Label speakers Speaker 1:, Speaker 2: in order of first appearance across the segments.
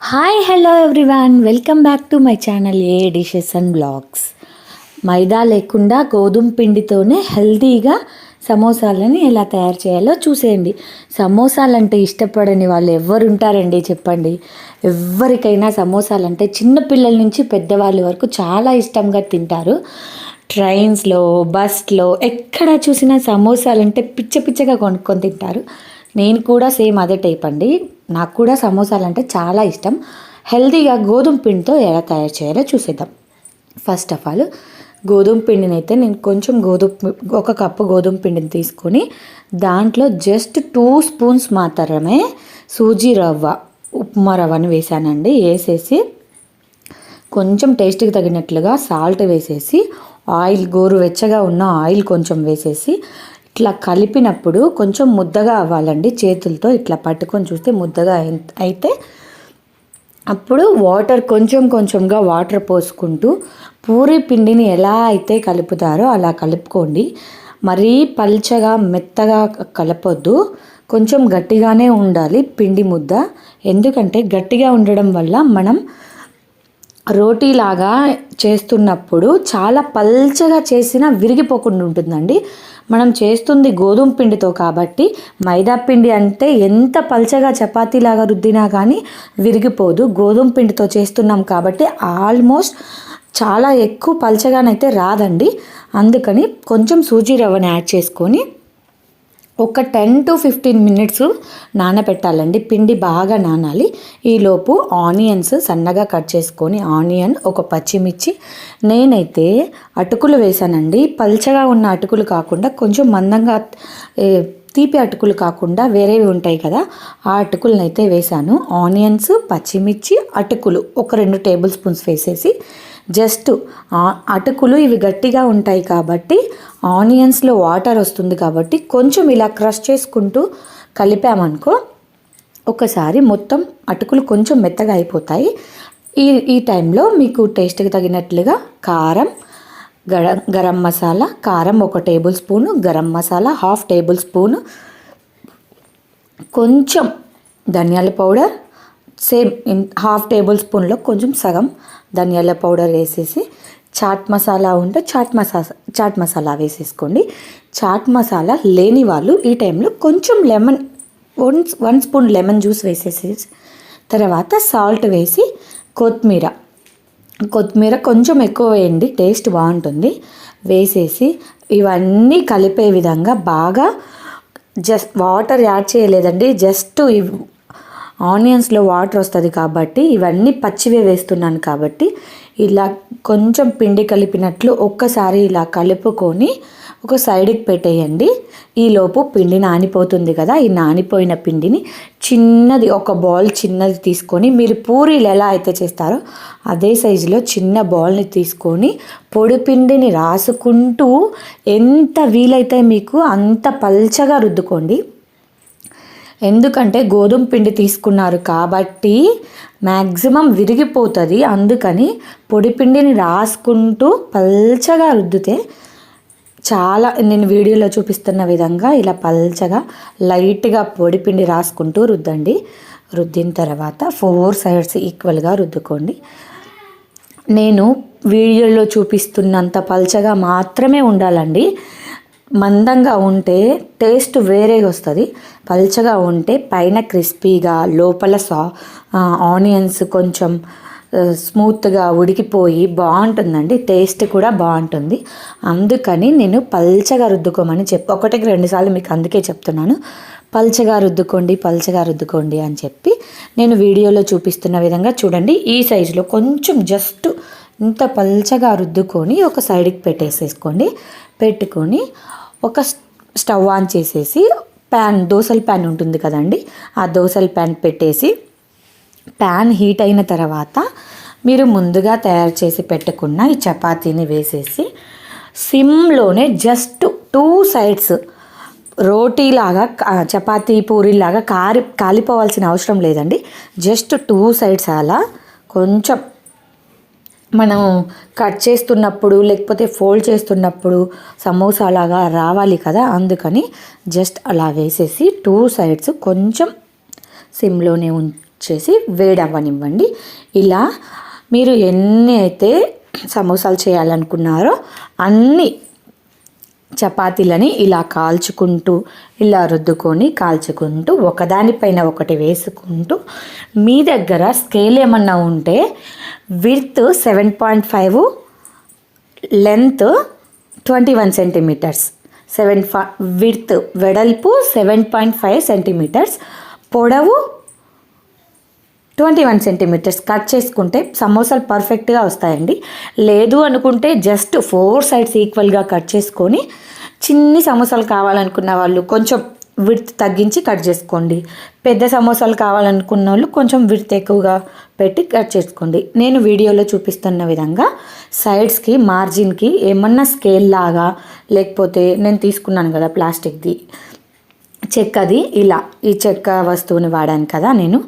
Speaker 1: Hi hello everyone welcome back to my channel A dishes and blogs మైదా లేకుండా గోధుమ పిండితోనే హెల్తీగా సమోసాలని ఎలా తయారు చేయాలో చూసేయండి. సమోసాలంటే ఇష్టపడని వాళ్ళు ఎవరు ఉంటారండి చెప్పండి. ఎవరికైనా సమోసాలంటే చిన్నపిల్లల నుంచి పెద్దవాళ్ళ వరకు చాలా ఇష్టంగా తింటారు. ట్రైన్స్లో బస్లో ఎక్కడ చూసినా సమోసాలంటే పిచ్చ పిచ్చగా కొనుక్కొని తింటారు. నేను కూడా సేమ్ అదే టైప్ అండి. నాకు కూడా సమోసాలు అంటే చాలా ఇష్టం. హెల్తీగా గోధుమ పిండితో ఎలా తయారు చేయాలో చూసేద్దాం. ఫస్ట్ ఆఫ్ ఆల్ గోధుమ పిండిని అయితే నేను కొంచెం గోధుమ ఒక కప్పు గోధుమ పిండిని తీసుకొని దాంట్లో జస్ట్ టూ స్పూన్స్ మాత్రమే సూజీ రవ్వ ఉప్మా రవ్వని వేసానండి. వేసేసి కొంచెం టేస్ట్కి తగినట్లుగా సాల్ట్ వేసేసి ఆయిల్ గోరువెచ్చగా ఉన్న ఆయిల్ కొంచెం వేసేసి ఇట్లా కలిపినప్పుడు కొంచెం ముద్దగా అవ్వాలండి చేతులతో ఇట్లా పట్టుకొని చూస్తే ముద్దగా అయితే అప్పుడు వాటర్ కొంచెం కొంచెంగా వాటర్ పోసుకుంటూ పూరి పిండిని ఎలా అయితే కలుపుతారో అలా కలుపుకోండి. మరీ పల్చగా మెత్తగా కలపొద్దు. కొంచెం గట్టిగానే ఉండాలి పిండి ముద్ద. ఎందుకంటే గట్టిగా ఉండడం వల్ల మనం రోటీలాగా చేస్తున్నప్పుడు చాలా పల్చగా చేసినా విరిగిపోకుండా ఉంటుందండి. మనం చేస్తుంది గోధుమ పిండితో కాబట్టి మైదా పిండి అంటే ఎంత పల్చగా చపాతీలాగా రుద్దినా కానీ విరిగిపోదు. గోధుమ పిండితో చేస్తున్నాం కాబట్టి ఆల్మోస్ట్ చాలా ఎక్కువ పల్చగానైతే రాదండి. అందుకని కొంచెం సూజీ రవ్వని యాడ్ చేసుకొని ఒక టెన్ టు ఫిఫ్టీన్ మినిట్స్ నానబెట్టాలండి పిండి బాగా నానాలి. ఈలోపు ఆనియన్స్ సన్నగా కట్ చేసుకొని ఆనియన్ ఒక పచ్చిమిర్చి నేనైతే అటుకులు వేసానండి. పల్చగా ఉన్న అటుకులు కాకుండా కొంచెం మందంగా తీపి అటుకులు కాకుండా వేరేవి ఉంటాయి కదా ఆ అటుకులను అయితే వేసాను. ఆనియన్స్ పచ్చిమిర్చి అటుకులు ఒక రెండు టేబుల్ స్పూన్స్ వేసేసి జస్ట్ అటుకులు ఇవి గట్టిగా ఉంటాయి కాబట్టి ఆనియన్స్లో వాటర్ వస్తుంది కాబట్టి కొంచెం ఇలా క్రష్ చేసుకుంటూ కలిపామనుకో ఒకసారి మొత్తం అటుకులు కొంచెం మెత్తగా అయిపోతాయి. ఈ ఈ టైంలో మీకు టేస్ట్కి తగినట్లుగా కారం గరం గరం మసాలా కారం ఒక tablespoon garam masala half tablespoon కొంచెం ధనియాల powder same in- half table స్పూన్లో కొంచెం సగం ధనియాల పౌడర్ వేసేసి చాట్ మసాలా ఉంటే చాట్ మసాలా చాట్ మసాలా వేసేసుకోండి. చాట్ మసాలా లేని వాళ్ళు ఈ టైంలో కొంచెం lemon one one spoon lemon juice వేసేసి తర్వాత సాల్ట్ వేసి కొత్తిమీర. కొత్తిమీర కొంచెం ఎక్కువ వేయండి టేస్ట్ బాగుంటుంది. వేసేసి ఇవన్నీ కలిపే విధంగా బాగా జస్ట్ వాటర్ యాడ్ చేయలేదండి జస్ట్ ఆనియన్స్లో వాటర్ వస్తుంది కాబట్టి ఇవన్నీ పచ్చివే వేస్తున్నాను కాబట్టి ఇలా కొంచెం పిండి కలిపినట్లు ఒక్కసారి ఇలా కలుపుకొని ఒక సైడ్కి పెట్టేయండి. ఈలోపు పిండి నానిపోతుంది కదా ఈ నానిపోయిన పిండిని చిన్నది ఒక బాల్ చిన్నది తీసుకొని మీరు పూరీలు ఎలా అయితే చేస్తారో అదే సైజులో చిన్న బాల్ని తీసుకొని పొడి పిండిని రాసుకుంటూ ఎంత వీలైతే మీకు అంత పల్చగా రుద్దుకోండి. ఎందుకంటే గోధుమ పిండి తీసుకున్నారు కాబట్టి మ్యాక్సిమం విరిగిపోతుంది. అందుకని పొడి పిండిని రాసుకుంటూ పల్చగా రుద్దితే చాలా నేను వీడియోలో చూపిస్తున్న విధంగా ఇలా పల్చగా లైట్గా పొడి పిండి రాసుకుంటూ రుద్దండి. రుద్దిన తర్వాత ఫోర్ సైడ్స్ ఈక్వల్గా రుద్దుకోండి. నేను వీడియోలో చూపిస్తున్నంత పల్చగా మాత్రమే ఉండాలండి. మందంగా ఉంటే టేస్ట్ వేరే వస్తుంది. పల్చగా ఉంటే పైన క్రిస్పీగా లోపల సా ఆనియన్స్ కొంచెం స్మూత్గా ఉడికిపోయి బాగుంటుందండి. టేస్ట్ కూడా బాగుంటుంది. అందుకని నేను పల్చగా రుద్దుకోమని చెప్పి ఒకటికి రెండుసార్లు మీకు అందుకే చెప్తున్నాను. పల్చగా రుద్దుకోండి పల్చగా రుద్దుకోండి అని చెప్పి నేను వీడియోలో చూపిస్తున్న విధంగా చూడండి. ఈ సైజులో కొంచెం జస్ట్ ఇంత పల్చగా రుద్దుకొని ఒక సైడ్కి పెట్టేసేసుకోండి. పెట్టుకొని ఒక స్టవ్ ఆన్ చేసేసి ప్యాన్ దోసల ప్యాన్ ఉంటుంది కదండి ఆ దోసల ప్యాన్ పెట్టేసి ప్యాన్ హీట్ అయిన తర్వాత మీరు ముందుగా తయారు చేసి పెట్టుకున్న ఈ చపాతీని వేసేసి సిమ్లోనే జస్ట్ టూ సైడ్స్ రోటీలాగా చపాతీ పూరీలాగా కారి కాలిపోవాల్సిన అవసరం లేదండి. జస్ట్ టూ సైడ్స్ అలా కొంచెం మనం కట్ చేస్తున్నప్పుడు లేకపోతే ఫోల్డ్ చేస్తున్నప్పుడు సమోసా లాగా రావాలి కదా? అందుకని జస్ట్ అలా వేసేసి టూ సైడ్స్ కొంచెం సిమ్లోనే ఉంచేసి వేడవ్వనివ్వండి. ఇలా మీరు ఎన్ని అయితే సమోసాలు చేయాలనుకున్నారో అన్నీ చపాతీలని ఇలా కాల్చుకుంటూ ఇలా రుద్దుకొని కాల్చుకుంటూ ఒకదానిపైన ఒకటి వేసుకుంటూ మీ దగ్గర స్కేల్ ఏమన్నా ఉంటే width seven point five length twenty one centimetres. Seven ఫా విడ్త్ వెడల్పు సెవెన్ పాయింట్ ఫైవ్ సెంటీమీటర్స్. పొడవు ట్వంటీ వన్ సెంటీమీటర్స్ కట్ చేసుకుంటే సమోసాలు పర్ఫెక్ట్గా వస్తాయండి. లేదు అనుకుంటే జస్ట్ ఫోర్ సైడ్స్ ఈక్వల్గా కట్ చేసుకొని చిన్ని సమోసాలు కావాలనుకున్న వాళ్ళు కొంచెం విడ్త్ తగ్గించి కట్ చేసుకోండి. పెద్ద సమోసాలు కావాలనుకున్న వాళ్ళు కొంచెం విడ్త్ ఎక్కువగా పెట్టి కట్ చేసుకోండి. నేను వీడియోలో చూపిస్తున్న విధంగా సైడ్స్కి మార్జిన్కి ఏమన్నా స్కేల్ లాగా లేకపోతే నేను తీసుకున్నాను కదా ప్లాస్టిక్ది. చెక్కది ఇలా ఈ చెక్క వస్తువుని వాడాను కదా నేను.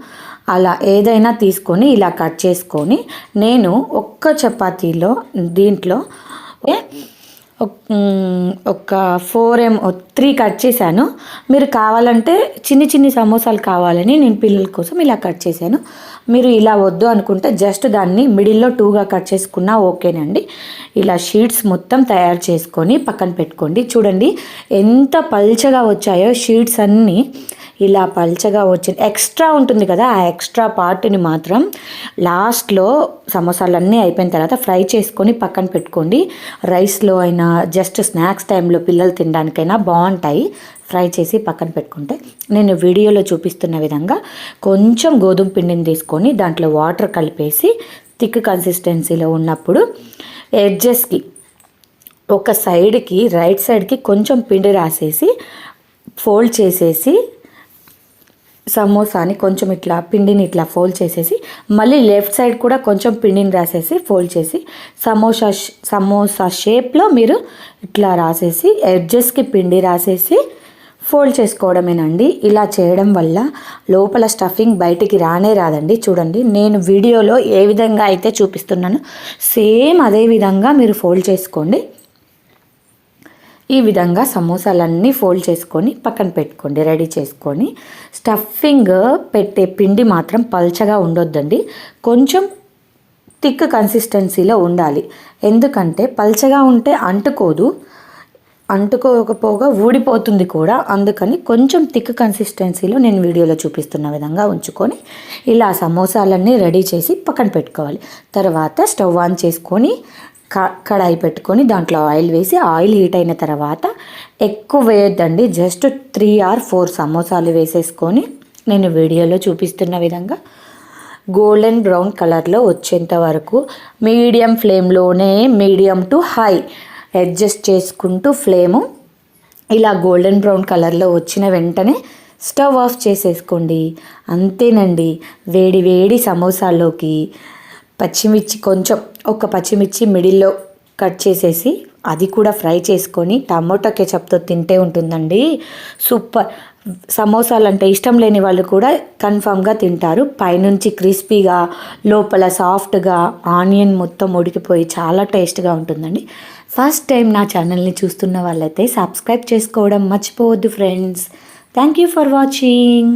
Speaker 1: అలా ఏదైనా తీసుకొని ఇలా కట్ చేసుకొని నేను ఒక్క చపాతీలో దీంట్లో ఒక ఫోర్ ఎం త్రీ కట్ చేశాను. మీరు కావాలంటే చిన్ని చిన్ని సమోసాలు కావాలని నేను పిల్లల కోసం ఇలా కట్ చేశాను. మీరు ఇలా వద్దు అనుకుంటే జస్ట్ దాన్ని మిడిల్లో టూగా కట్ చేసుకున్నా ఓకేనండి. ఇలా షీట్స్ మొత్తం తయారు చేసుకొని పక్కన పెట్టుకోండి. చూడండి ఎంత పల్చగా వచ్చాయో షీట్స్ అన్నీ. ఇలా పల్చగా వచ్చింది ఎక్స్ట్రా ఉంటుంది కదా ఆ ఎక్స్ట్రా పార్ట్ని మాత్రం లాస్ట్లో సమోసాలన్నీ అయిపోయిన తర్వాత ఫ్రై చేసుకొని పక్కన పెట్టుకోండి. రైస్లో అయినా జస్ట్ స్నాక్స్ టైంలో పిల్లలు తినడానికైనా బాగుంటాయి. ఫ్రై చేసి పక్కన పెట్టుకుంటే నేను వీడియోలో చూపిస్తున్న విధంగా కొంచెం గోధుమ పిండిని తీసుకొని దాంట్లో వాటర్ కలిపేసి థిక్ కన్సిస్టెన్సీలో ఉన్నప్పుడు ఎడ్జెస్కి ఒక సైడ్కి రైట్ సైడ్కి కొంచెం పిండి రాసేసి ఫోల్డ్ చేసేసి సమోసాని కొంచెం ఇట్లా పిండిని ఇట్లా ఫోల్డ్ చేసేసి మళ్ళీ లెఫ్ట్ సైడ్ కూడా కొంచెం పిండిని రాసేసి ఫోల్డ్ చేసి సమోసా సమోసా షేప్లో మీరు ఇట్లా రాసేసి ఎడ్జెస్కి పిండి రాసేసి ఫోల్డ్ చేసుకోవడమేనండి. ఇలా చేయడం వల్ల లోపల స్టఫింగ్ బయటికి రానే రాదండి. చూడండి నేను వీడియోలో ఏ విధంగా అయితే చూపిస్తున్నానో సేమ్ అదే విధంగా మీరు ఫోల్డ్ చేసుకోండి. ఈ విధంగా సమోసాలన్నీ ఫోల్డ్ చేసుకొని పక్కన పెట్టుకోండి రెడీ చేసుకొని. స్టఫింగ్ పెట్టే పిండి మాత్రం పల్చగా ఉండొద్దండి. కొంచెం థిక్ కన్సిస్టెన్సీలో ఉండాలి. ఎందుకంటే పల్చగా ఉంటే అంటుకోదు. అంటుకోకపోగా ఊడిపోతుంది కూడా. అందుకని కొంచెం థిక్ కన్సిస్టెన్సీలో నేను వీడియోలో చూపిస్తున్న విధంగా ఉంచుకొని ఇలా సమోసాలన్నీ రెడీ చేసి పక్కన పెట్టుకోవాలి. తర్వాత స్టవ్ ఆన్ చేసుకొని కడాయి పెట్టుకొని దాంట్లో ఆయిల్ వేసి ఆయిల్ హీట్ అయిన తర్వాత ఎక్కువ వేయొద్దండి. జస్ట్ త్రీ ఆర్ ఫోర్ సమోసాలు వేసేసుకొని నేను వీడియోలో చూపిస్తున్న విధంగా గోల్డెన్ బ్రౌన్ కలర్లో వచ్చేంత వరకు మీడియం ఫ్లేమ్లోనే మీడియం టు హై అడ్జస్ట్ చేసుకుంటూ ఫ్లేము ఇలా గోల్డెన్ బ్రౌన్ కలర్లో వచ్చిన వెంటనే స్టవ్ ఆఫ్ చేసేసుకోండి. అంతేనండి. వేడి వేడి సమోసాల్లోకి పచ్చిమిర్చి కొంచెం ఒక పచ్చిమిర్చి మిడిల్లో కట్ చేసేసి అది కూడా ఫ్రై చేసుకొని టమోటా కెచప్తో తింటే ఉంటుందండి. సూపర్. సమోసాలు అంటే ఇష్టం లేని వాళ్ళు కూడా కన్ఫామ్గా తింటారు. పైనుంచి క్రిస్పీగా లోపల సాఫ్ట్గా ఆనియన్ మొత్తం ఉడికిపోయి చాలా టేస్ట్గా ఉంటుందండి. ఫస్ట్ టైం నా ఛానల్ని చూస్తున్న వాళ్ళైతే సబ్స్క్రైబ్ చేసుకోవడం మర్చిపోవద్దు friends. Thank you for watching.